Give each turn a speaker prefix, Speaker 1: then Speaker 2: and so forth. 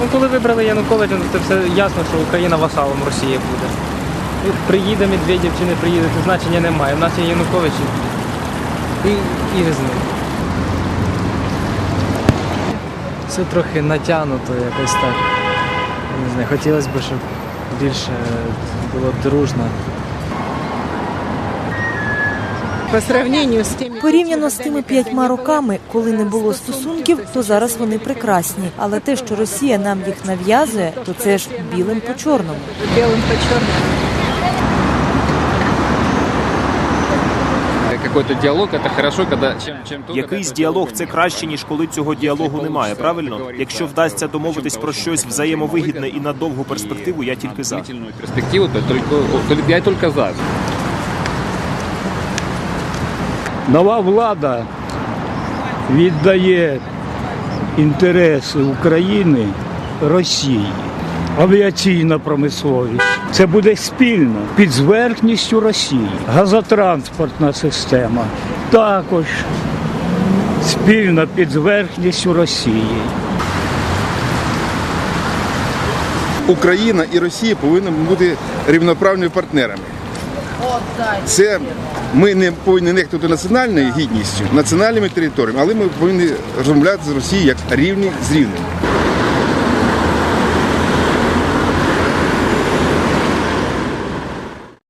Speaker 1: Ну, Коли вибрали Януковича, то все ясно, що Україна васалом Росії буде. Приїде Медведєв чи не приїде, то значення немає. У нас є Янукович і, і з ним.
Speaker 2: Все трохи натягнуто якось так. Не знаю, Хотілося б, щоб більше було дружно
Speaker 3: По сравнению с теми
Speaker 4: Порівняно з тими п'ятьма роками, коли не було стосунків, то зараз вони прекрасні. Але те, що Росія нам їх нав'язує, то це ж білим по чорному.
Speaker 3: белым по черному.
Speaker 5: Какой-то диалог это хорошо, когда чем, чем то,
Speaker 6: Якийсь
Speaker 5: когда
Speaker 6: діалог
Speaker 5: этого
Speaker 6: це краще, ніж коли цього діалогу немає. Правильно, якщо вдасться домовитись про щось взаємовигідне і на довгу перспективу, я тільки за.
Speaker 5: длительную перспективу, то только, то я только за.
Speaker 7: Нова влада віддає інтереси України Росії. Авіаційна промисловість. Це буде спільно під зверхністю Росії. Газотранспортна система також спільно під зверхністю Росії.
Speaker 8: Україна і Росія повинні бути рівноправними партнерами. Це ми не повинні нехтувати національною гідністю, національними територіями, але ми повинні розмовляти з Росією як рівні з рівними.